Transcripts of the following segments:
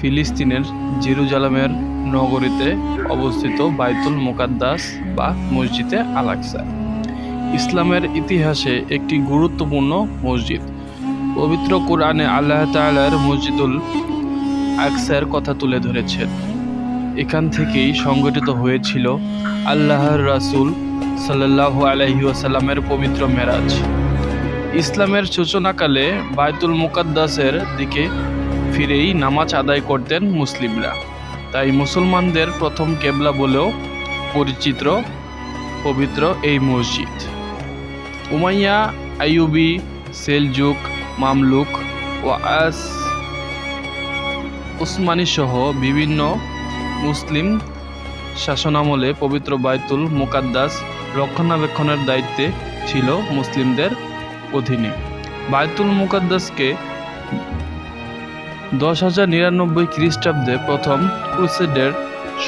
ফিলিস্তিনের জেরুজালেমের নগরীতে অবস্থিত বাইতুল মোকাদ্দাস বা মসজিদে আলাকসা ইসলামের ইতিহাসে একটি গুরুত্বপূর্ণ মসজিদ। পবিত্র কোরআনে আল্লাহ তাআলার মসজিদুল আকসার কথা তুলে ধরেছেন। এখান থেকেই সংগঠিত হয়েছিল আল্লাহর রাসূল সাল্লাল্লাহু আলাইহি ওয়াসাল্লামের পবিত্র মেরাজ। ইসলামের সূচনাকালে বায়তুল মুকাদ্দাসের দিকে ফিরেই নামাজ আদায় করতেন মুসলিমরা। তাই মুসলমানদের প্রথম কেবলা বলেও পরিচিত পবিত্র এই মসজিদ। উমাইয়া, আইয়ুবি, সেলজুক, মামলুক ও আস উসমানী সহ বিভিন্ন মুসলিম শাসনামলে পবিত্র বায়তুল মুকাদ্দাস রক্ষণাবেক্ষণের দায়িত্বে ছিল মুসলিমদের অধীনে। বায়তুল মুকাদ্দাসকে দশ হাজার নিরানব্বই খ্রিস্টাব্দে প্রথম ক্রুসেডের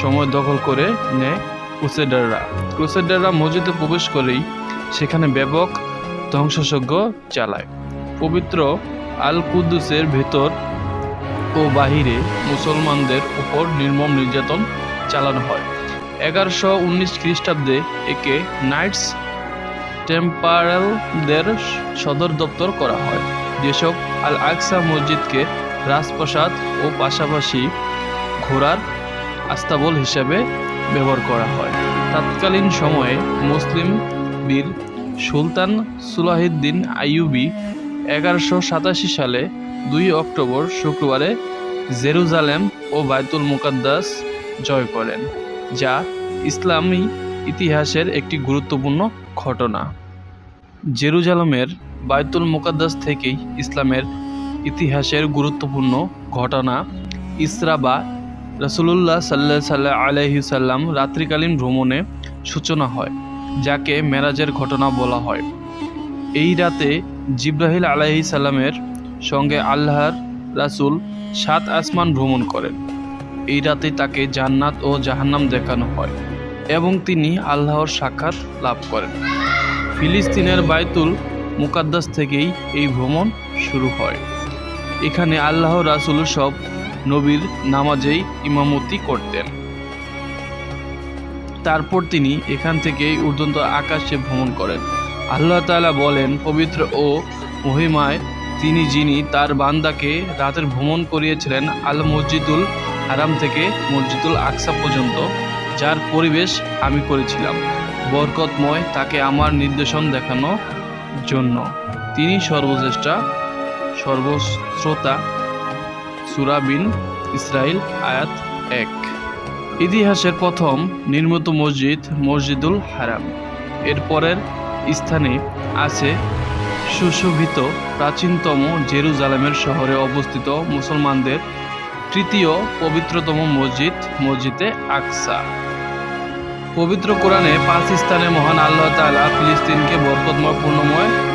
সময় দখল করে নেয় ক্রুসেডাররা। ক্রুসেডাররা মসজিদে প্রবেশ করেই সেখানে ব্যাপক ধ্বংসযজ্ঞ চালায়। পবিত্র আল কুদ্দুসের ভেতর ও বাহিরে মুসলমানদের উপর নির্মম নির্যাতন চালানো হয়। এগারোশো উনিশ খ্রিস্টাব্দে একে নাইটস টেম্পারেলদের সদর দপ্তর করা হয়। যেসব আল আকসা মসজিদকে রাজপ্রাসাদ ও পাশাপাশি ঘোড়ার আস্তাবল হিসাবে ব্যবহার করা হয়। তৎকালীন সময়ে মুসলিম বীর সুলতান সুলাহিদ্দিন আইয়ুবি এগারোশো সাতাশি সালে দুই অক্টোবর শুক্রবারে জেরুজালেম ও বায়তুল মুকাদ্দাস জয় করেন, যা ইসলামী ইতিহাসের একটি গুরুত্বপূর্ণ ঘটনা। জেরুজালেমের বায়তুল মুকাদ্দাস থেকেই ইসলামের ইতিহাসের গুরুত্বপূর্ণ ঘটনা ইসরা বা রসুল্লাহ সাল্লাহ সাল্লাহ আলহি সাল্লাম রাত্রিকালীন ভ্রমণে সূচনা হয়, যাকে মেরাজের ঘটনা বলা হয়। এই রাতে জিব্রাহিল আলাহি সাল্লামের সঙ্গে আল্লাহর রাসূল সাত আসমান ভ্রমণ করেন। এই রাতে তাকে জান্নাত ও জাহান্নাম দেখানো হয় এবং তিনি আল্লাহর সাক্ষাৎ লাভ করেন। ফিলিস্তিনের বাইতুল মুকাদ্দাস থেকেই এই ভ্রমণ শুরু হয়। এখানে আল্লাহ রাসুল সব নবীর নামাজেই ইমামতি করতেন। তারপর তিনি এখান থেকেই উর্দন্ত আকাশে ভ্রমণ করেন। আল্লাহ তালা বলেন, পবিত্র ও মহিমায় তিনি যিনি তার বান্দাকে রাতের ভ্রমণ করিয়েছিলেন আল মসজিদুল হারাম থেকে মসজিদুল আকসা পর্যন্ত, যার পরিবেশ আমি করেছিলাম। বরকতময় তাকে আমার নির্দেশন দেখানোর জন্য। তিনি সর্বশ্রেষ্ঠা সর্বশ্রোতা সুরাবিন ইসরাইল, আয়াত এক। ইতিহাসের প্রথম নির্মিত মসজিদ মসজিদুল হারাম। এর পরের স্থানে আছে সুশোভিত প্রাচীনতম জেরুজালেমের শহরে অবস্থিত মুসলমানদের তৃতীয় পবিত্রতম মসজিদ, মসজিদে আকসা। পবিত্র কোরআনে পাঁচ স্থানে মহান আল্লাহ তাআলা ফিলিস্তিনকে বরকতময় পূর্ণময়